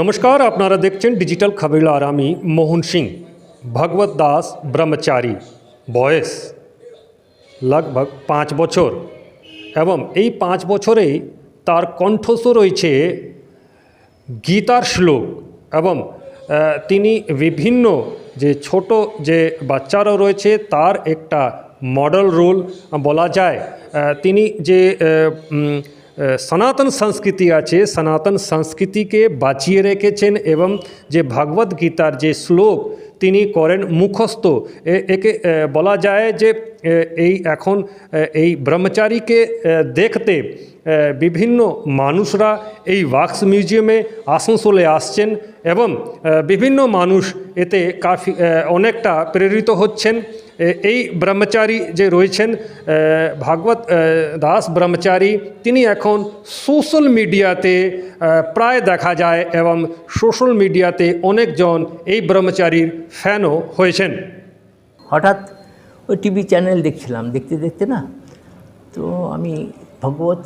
নমস্কার, আপনারা দেখছেন ডিজিটাল খবরিলার আমি মোহন সিং, ভগবত দাস ব্রহ্মচারী, বয়স লগভগ পাঁচ বছর। এবং এই পাঁচ বছরে তার কণ্ঠস্বর রয়েছে গীতার শ্লোক এবং তিনি বিভিন্ন যে ছোট যে বাচ্চারা রয়েছে, তার একটা মডেল রোল বলা যায়। তিনি যে সনাতন সংস্কৃতি আছে, সনাতন সংস্কৃতিকে বাঁচিয়ে রেখেছেন এবং যে ভগবদ্গীতার যে শ্লোক তিনি করেন মুখস্থ একে বলা যায় যে এই এখন এই ব্রহ্মচারীকে দেখতে বিভিন্ন মানুষরা এই ওয়াক্স মিউজিয়ামে আসানসোলে আসছেন এবং বিভিন্ন মানুষ এতে কাফি অনেকটা প্রেরিত হচ্ছেন। এই ব্রহ্মচারী যে রয়েছেন ভাগবত দাস ব্রহ্মচারী, তিনি এখন সোশ্যাল মিডিয়াতে প্রায় দেখা যায় এবং সোশ্যাল মিডিয়াতে অনেকজন এই ব্রহ্মচারীর ফ্যানও হয়েছেন। হঠাৎ ওই টিভি চ্যানেল দেখছিলাম দেখতে দেখতে না তো আমি ভগবত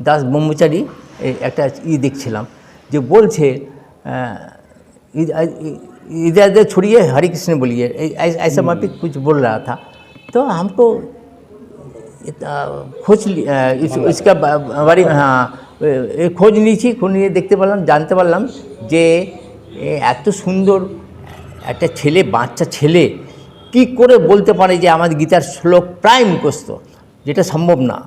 দাস ব্রহ্মচারী এই একটা ই দেখছিলাম যে বলছে আহ, इ- इ- इधर इधर छोड़िए हरे कृष्ण बोलिए ऐ- ऐ- ऐसा मैं भी कुछ बोल रहा था तो हमको इतना खोज ली- अ, इस, इसका बा- बारे में हाँ এ খোঁজ নিয়েছি খোঁজ নিয়ে দেখতে পারলাম জানতে পারলাম যে এ এত সুন্দর একটা ছেলে বাচ্চা ছেলে কি করে বলতে পারে যে আমাদের গীতার শ্লোক প্রায় মুখস্থ যেটা সম্ভব না।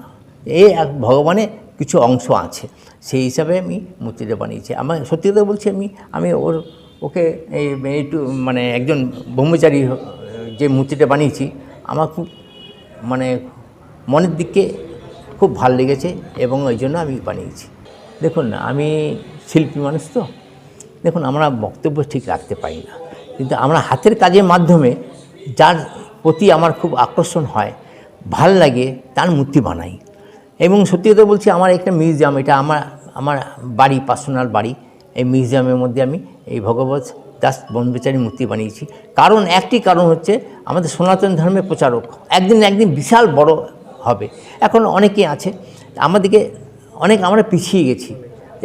এ এক ভগবানের কিছু অংশ আছে। সেই হিসাবে আমি মূর্তিটা বানিয়েছি। আমার সত্যি কথা বলছি, আমি আমি ওর, ওকে এই একটু মানে একজন ব্রহ্মচারী যে মূর্তিটা বানিয়েছি, আমার খুব মানে মনের দিকে খুব ভালো লেগেছে এবং ওই জন্য আমি বানিয়েছি। দেখুন, আমি শিল্পী মানুষ তো। দেখুন, আমরা বক্তব্য ঠিক রাখতে পারি না। কিন্তু আমরা হাতের কাজের মাধ্যমে যার প্রতি আমার খুব আকর্ষণ হয়, ভালো লাগে, তার মূর্তি বানাই। এবং সত্যি কথা বলছি, আমার একটা মিউজিয়াম, এটা আমার আমার বাড়ি, পার্সোনাল বাড়ি, এই মিউজিয়ামের মধ্যে আমি এই ভগবত দাস ব্রহ্মচারী মূর্তি বানিয়েছি। কারণ, একটি কারণ হচ্ছে, আমাদের সনাতন ধর্মের প্রচারক একদিন একদিন বিশাল বড় হবে। এখন অনেকে আছে, আমাদেরকে অনেক আমরা পিছিয়ে গেছি।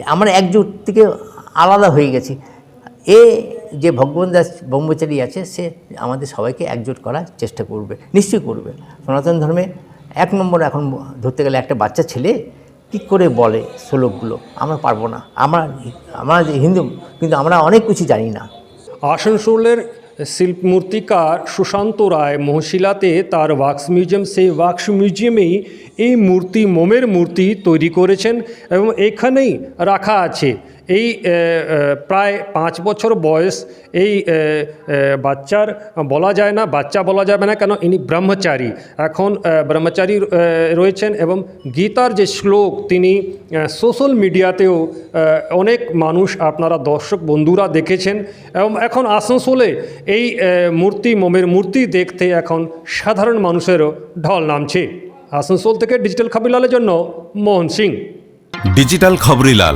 আমরা একজোট থেকে আলাদা হয়ে গেছি। এ যে ভগবান দাস ব্রহ্মচারী আছে, সে আমাদের সবাইকে একজোট করার চেষ্টা করবে, নিশ্চয়ই করবে। সনাতন ধর্মে এক নম্বর এখন ধরতে গেলে একটা বাচ্চা ছেলে কী করে বলে শ্লোকগুলো? আমরা পারব না। আমরা আমরা হিন্দু, কিন্তু আমরা অনেক কিছু জানি না। আসানসোলের শিল্প মূর্তিকার সুশান্ত রায় মহশিলাতে তার ওয়াক্স মিউজিয়াম, সেই ওয়াক্স মিউজিয়ামেই এই মূর্তি, মোমের মূর্তি তৈরি করেছেন এবং এখানেই রাখা আছে। এই প্রায় পাঁচ বছর বয়স এই বাচ্চার বলা যায় না, বাচ্চা বলা যাবে না কেন, ইনি ব্রহ্মচারী। এখন ব্রহ্মচারী রয়েছেন এবং গীতার যে শ্লোক, তিনি সোশ্যাল মিডিয়াতেও অনেক মানুষ আপনারা দর্শক বন্ধুরা দেখেছেন এবং এখন আসানসোলে এই মূর্তি, মোমের মূর্তি দেখতে এখন সাধারণ মানুষেরও ঢল নামছে। আসানসোল থেকে ডিজিটাল খাবিলালের জন্য মোহন সিং। ডিজিটাল খবরিলাল